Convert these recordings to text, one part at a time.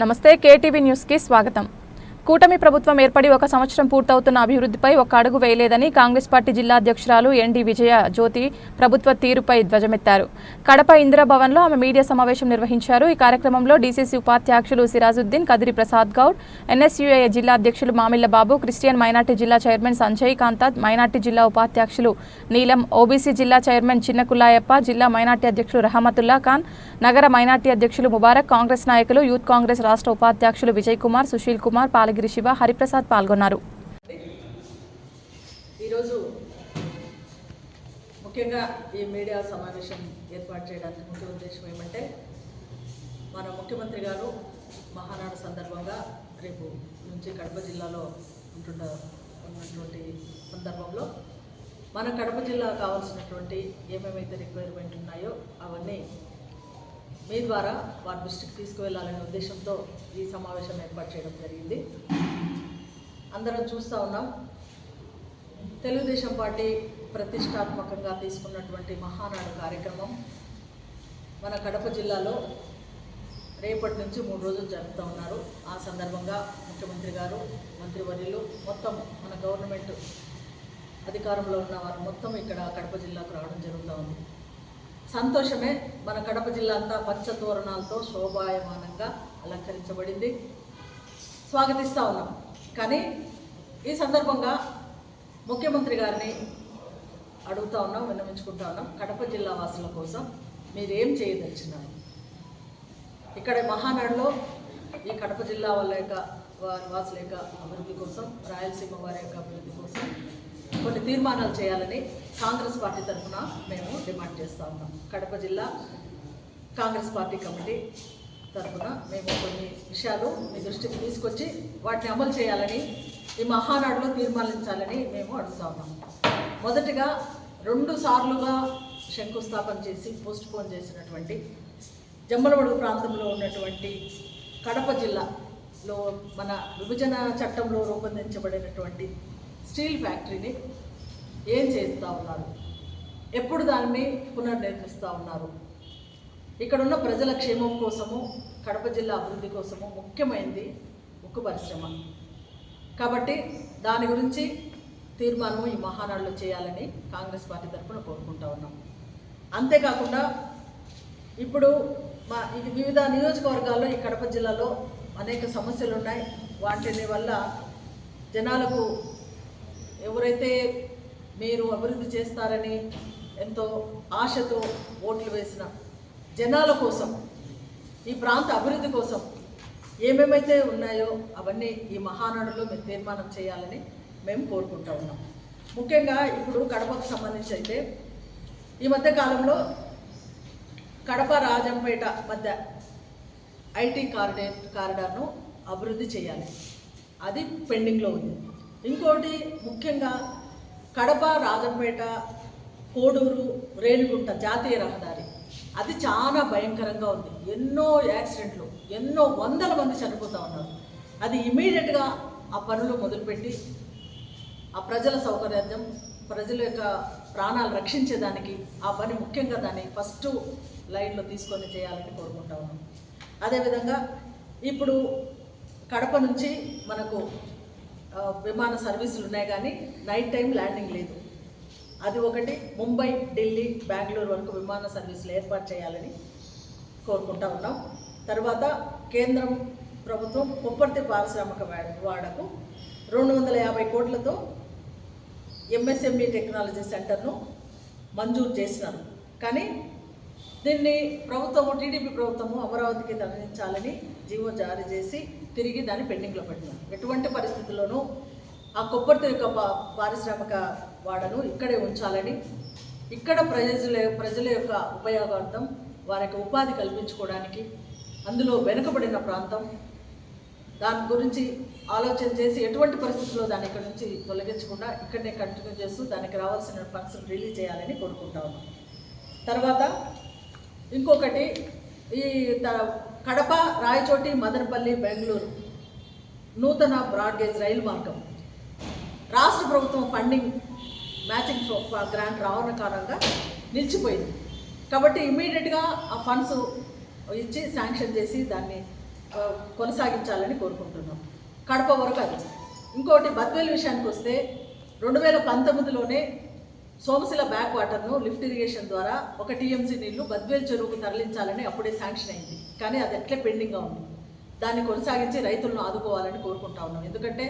నమస్తే కేటీవీ న్యూస్కి స్వాగతం. కూటమి ప్రభుత్వం ఏర్పడి ఒక సంవత్సరం పూర్తవుతున్న అభివృద్ధిపై ఒక అడుగు వేయలేదని కాంగ్రెస్ పార్టీ జిల్లా అధ్యక్షురాలు ఎన్డీ విజయ జ్యోతి ప్రభుత్వ తీరుపై ధ్వజమెత్తారు. కడప ఇందిరాభవన్లో ఆమె మీడియా సమావేశం నిర్వహించారు. ఈ కార్యక్రమంలో డీసీసీ ఉపాధ్యక్షులు సిరాజుద్దీన్ కదిరి ప్రసాద్ గౌడ్ ఎన్ఎస్యుఏ జిల్లా అధ్యక్షులు మామిళ్ళ బాబు క్రిస్టియన్ మైనార్టీ జిల్లా చైర్మన్ సంజయ్ కాంత మైనార్టీ జిల్లా ఉపాధ్యక్షులు నీలం ఓబీసీ జిల్లా చైర్మన్ చిన్న కుల్లాయప్ప జిల్లా మైనార్టీ అధ్యక్షులు రహమతుల్లా ఖాన్ నగర మైనార్టీ అధ్యక్షులు ముబారక్ కాంగ్రెస్ నాయకులు యూత్ కాంగ్రెస్ రాష్ట్ర ఉపాధ్యక్షులు విజయ్ కుమార్ సుశీల్ కుమార్ యాదగిరి శివ హరిప్రసాద్ పాల్గొన్నారు. ఈరోజు ముఖ్యంగా ఈ మీడియా సమావేశం ఏర్పాటు చేయడానికి ముఖ్య ఉద్దేశం ఏమంటే మన ముఖ్యమంత్రి గారు మహానాడు సందర్భంగా రేపు నుంచి కడప జిల్లాలో ఉంటున్న ఉన్నటువంటి సందర్భంలో మన కడప జిల్లా కావాల్సినటువంటి ఏమేమైతే రిక్వైర్మెంట్ ఉన్నాయో అవన్నీ మీ ద్వారా వారి దృష్టికి తీసుకువెళ్ళాలనే ఉద్దేశంతో ఈ సమావేశం ఏర్పాటు చేయడం జరిగింది. అందరం చూస్తూ ఉన్నాం. తెలుగుదేశం పార్టీ ప్రతిష్టాత్మకంగా తీసుకున్నటువంటి మహానాడు కార్యక్రమం మన కడప జిల్లాలో రేపటి నుంచి మూడు రోజులు జరుపుతూ ఉన్నారు. ఆ సందర్భంగా ముఖ్యమంత్రి గారు మంత్రివర్యులు మొత్తం మన గవర్నమెంట్ అధికారంలో ఉన్న వారు మొత్తం ఇక్కడ కడప జిల్లాకు రావడం జరుగుతూ ఉంది. సంతోషమే మన కడప జిల్లా అంతా పచ్చ తోరణాలతో శోభాయమానంగా అలంకరించబడింది. స్వాగతిస్తూ ఉన్నాం. కానీ ఈ సందర్భంగా ముఖ్యమంత్రి గారిని అడుగుతా ఉన్నాం విన్నవించుకుంటా ఉన్నాం. కడప జిల్లా వాసుల కోసం మీరేం చేయదలిచినారు? ఇక్కడ మహానాడులో ఈ కడప జిల్లా వాళ్ళ యొక్క వారి వాసుల యొక్క అభివృద్ధి కోసం రాయలసీమ వారి యొక్క అభివృద్ధి కోసం కొన్ని తీర్మానాలు చేయాలని కాంగ్రెస్ పార్టీ తరఫున మేము డిమాండ్ చేస్తూ ఉన్నాం. కడప జిల్లా కాంగ్రెస్ పార్టీ కమిటీ తరఫున మేము కొన్ని విషయాలు మీ దృష్టికి తీసుకొచ్చి వాటిని అమలు చేయాలని ఈ మహానాడులో తీర్మానించాలని మేము అడుగుతా ఉన్నాం. మొదటిగా రెండు సార్లుగా శంకుస్థాపన చేసి పోస్ట్ పోన్ చేసినటువంటి జమ్మలవడుగు ప్రాంతంలో ఉన్నటువంటి కడప జిల్లాలో మన విభజన చట్టంలో రూపొందించబడినటువంటి స్టీల్ ఫ్యాక్టరీని ఏం చేస్తూ ఉన్నారు? ఎప్పుడు దాన్ని పునర్నిర్మిస్తూ ఉన్నారు? ఇక్కడ ఉన్న ప్రజల క్షేమం కోసము కడప జిల్లా అభివృద్ధి కోసము ముఖ్యమైనది ఉక్కు పరిశ్రమ. కాబట్టి దాని గురించి తీర్మానం ఈ మహానాడులో చేయాలని కాంగ్రెస్ పార్టీ తరఫున కోరుకుంటా ఉన్నాం. అంతేకాకుండా ఇప్పుడు మా ఇది వివిధ నియోజకవర్గాల్లో ఈ కడప జిల్లాలో అనేక సమస్యలు ఉన్నాయి. వాటిని వల్ల జనాలకు ఎవరైతే మీరు అభివృద్ధి చేస్తారని ఎంతో ఆశతో ఓట్లు వేసిన జనాల కోసం ఈ ప్రాంత అభివృద్ధి కోసం ఏమేమైతే ఉన్నాయో అవన్నీ ఈ మహానాడులో మీరు తీర్మానం చేయాలని మేము కోరుకుంటా ఉన్నాం. ముఖ్యంగా ఇప్పుడు కడపకు సంబంధించి అయితే ఈ మధ్య కాలంలో కడప రాజంపేట మధ్య ఐటీ కారిడార్ కారిడార్ను అభివృద్ధి చేయాలి. అది పెండింగ్లో ఉంది. ఇంకోటి ముఖ్యంగా కడప రాజంపేట కోడూరు రేణిగుంట జాతీయ రహదారి. అది చాలా భయంకరంగా ఉంది. ఎన్నో యాక్సిడెంట్లు ఎన్నో వందల మంది చనిపోతూ ఉన్నారు. అది ఇమీడియట్గా ఆ పనులు మొదలుపెట్టి ఆ ప్రజల సౌకర్యార్థం ప్రజల యొక్క ప్రాణాలు రక్షించేదానికి ఆ పని ముఖ్యంగా దాన్ని ఫస్ట్ లైన్లో తీసుకొని చేయాలని కోరుకుంటా ఉన్నాం. అదేవిధంగా ఇప్పుడు కడప నుంచి మనకు విమాన సర్వీసులు ఉన్నాయి కానీ నైట్ టైం ల్యాండింగ్ లేదు. అది ఒకటి ముంబై ఢిల్లీ బెంగళూరు వరకు విమాన సర్వీసులు ఏర్పాటు చేయాలని కోరుకుంటా ఉన్నాం. తర్వాత కేంద్రం ప్రభుత్వం కొప్పర్తి పారిశ్రామిక వాడ- వాడకు రెండు వందల యాభై కోట్లతో ఎంఎస్ఎంఈ టెక్నాలజీ సెంటర్ను మంజూరు చేసినారు. కానీ దీన్ని ప్రభుత్వము టీడీపీ ప్రభుత్వము అమరావతికి తరలించాలని జీవో జారీ చేసి తిరిగి దాన్ని పెండింగ్లో పెట్టినాం. ఎటువంటి పరిస్థితుల్లోనూ ఆ కొబ్బరితో యొక్క పారిశ్రామిక వాడను ఇక్కడే ఉంచాలని ఇక్కడ ప్రజల ప్రజల యొక్క ఉపయోగార్థం వారికి ఉపాధి కల్పించుకోవడానికి అందులో వెనుకబడిన ప్రాంతం. దాని గురించి ఆలోచన చేసి ఎటువంటి పరిస్థితుల్లో దాన్ని ఇక్కడ నుంచి తొలగించకుండా ఇక్కడనే కంటిన్యూ చేస్తూ దానికి రావాల్సిన ఫండ్స్ రిలీజ్ చేయాలని కోరుకుంటా ఉన్నాం. తర్వాత ఇంకొకటి ఈ త- కడప రాయచోటి మదనపల్లి బెంగళూరు. నూతన బ్రాడ్గేజ్ రైలు మార్గం. రాష్ట్ర ప్రభుత్వం ఫండింగ్ మ్యాచింగ్ గ్రాంట్ రావడం కారణంగా నిలిచిపోయింది. కాబట్టి ఇమీడియట్గా ఆ ఫండ్స్ ఇచ్చి శాంక్షన్ చేసి దాన్ని కొనసాగించాలని కోరుకుంటున్నాం. కడప వరకు అది. ఇంకోటి బద్వేల్ విషయానికి వస్తే రెండు వేల పంతొమ్మిదిలోనే సోమశిల బ్యాక్ వాటర్ను లిఫ్ట్ ఇరిగేషన్ ద్వారా ఒక టీఎంసీ నీళ్ళు బద్వేల్ చెరువుకు తరలించాలని అప్పుడే శాంక్షన్ అయింది. కానీ అది ఎట్లే పెండింగ్గా ఉంది. దాన్ని కొనసాగించి రైతులను ఆదుకోవాలని కోరుకుంటా ఉన్నాం. ఎందుకంటే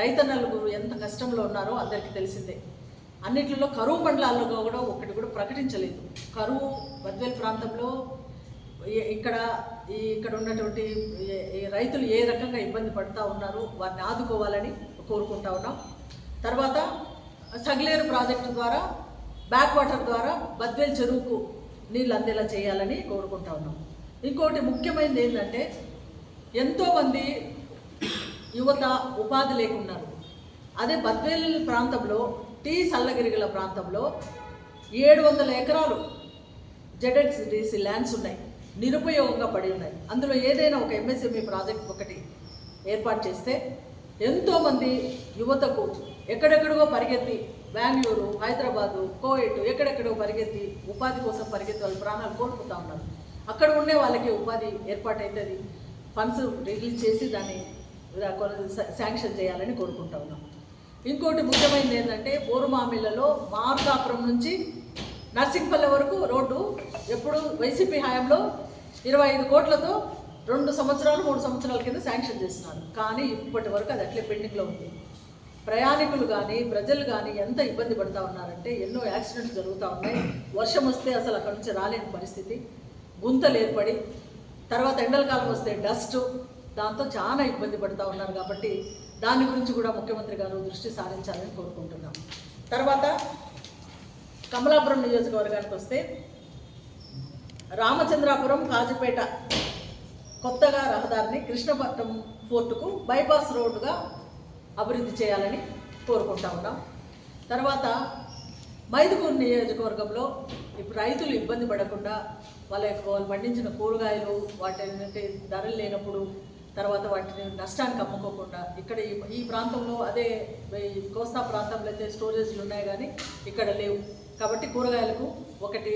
రైతన్నలు ఎంత కష్టంలో ఉన్నారో అందరికీ తెలిసిందే. అన్నిట్లో కరువు మండలాల్లో కూడా ఒకటి కూడా ప్రకటించలేదు. కరువు బద్వేల్ ప్రాంతంలో ఇక్కడ ఈ ఇక్కడ ఉన్నటువంటి రైతులు ఏ రకంగా ఇబ్బంది పడుతూ ఉన్నారు వారిని ఆదుకోవాలని కోరుకుంటా ఉన్నాం. తర్వాత సగిలేరు ప్రాజెక్టు ద్వారా బ్యాక్ వాటర్ ద్వారా బద్వేల్ చెరువుకు నీళ్ళు అందేలా చేయాలని కోరుకుంటా ఉన్నాం. ఇంకోటి ముఖ్యమైనది ఏంటంటే ఎంతోమంది యువత ఉపాధి లేకున్నారు. అదే బద్వేల్ ప్రాంతంలో టీ సల్లగిరిగల ప్రాంతంలో ఏడు వందల ఎకరాలు జెడ్ఎక్స్డిసి ల్యాండ్స్ ఉన్నాయి. నిరుపయోగంగా పడి ఉన్నాయి. అందులో ఏదైనా ఒక ఎంఎస్ఎంఈ ప్రాజెక్ట్ ఒకటి ఏర్పాటు చేస్తే ఎంతోమంది యువతకు ఎక్కడెక్కడికో పరిగెత్తి బెంగళూరు హైదరాబాదు కోయటు ఎక్కడెక్కడో పరిగెత్తి ఉపాధి కోసం పరిగెత్తి వాళ్ళ ప్రాణాలు కోల్పోతూ ఉన్నారు. అక్కడ ఉండే వాళ్ళకి ఉపాధి ఏర్పాటైతుంది. ఫండ్స్ రిలీజ్ చేసి దాన్ని శాంక్షన్ చేయాలని కోరుకుంటా ఉన్నాం. ఇంకోటి ముఖ్యమైనది ఏంటంటే బోరుమామిళ్ళలో మార్కాపురం నుంచి నర్సింగ్పల్లె వరకు రోడ్డు ఎప్పుడు వైసీపీ హయాంలో ఇరవై ఐదు కోట్లతో రెండు సంవత్సరాలు మూడు సంవత్సరాల కింద శాంక్షన్ చేస్తున్నారు. కానీ ఇప్పటి వరకు అది అట్లే పెండింగ్లో ఉంది. ప్రయాణికులు కానీ ప్రజలు కానీ ఎంత ఇబ్బంది పడుతూ ఉన్నారంటే ఎన్నో యాక్సిడెంట్స్ జరుగుతూ ఉన్నాయి. వర్షం వస్తే అసలు అక్కడి నుంచి రాలేని పరిస్థితి. గుంతలు ఏర్పడి తర్వాత ఎండలకాలం వస్తే డస్ట్. దాంతో చాలా ఇబ్బంది పడుతూ ఉన్నారు కాబట్టి దాని గురించి కూడా ముఖ్యమంత్రి గారు దృష్టి సారించాలని కోరుకుంటున్నాం. తర్వాత కమలాపురం నియోజకవర్గానికి వస్తే రామచంద్రాపురం కాజుపేట కొత్తగా రహదారిని కృష్ణపట్నం ఫోర్టుకు బైపాస్ రోడ్డుగా అభివృద్ధి చేయాలని కోరుకుంటా ఉన్నాం. తర్వాత మైదుకూరు నియోజకవర్గంలో ఇప్పుడు రైతులు ఇబ్బంది పడకుండా వాళ్ళ యొక్క వాళ్ళు పండించిన కూరగాయలు వాటి ధరలు లేనప్పుడు తర్వాత వాటిని నష్టానికి అమ్ముకోకుండా ఇక్కడ ఈ ఈ ప్రాంతంలో అదే కోస్తా ప్రాంతంలో అయితే స్టోరేజ్లు ఉన్నాయి కానీ ఇక్కడ లేవు. కాబట్టి కూరగాయలకు ఒకటి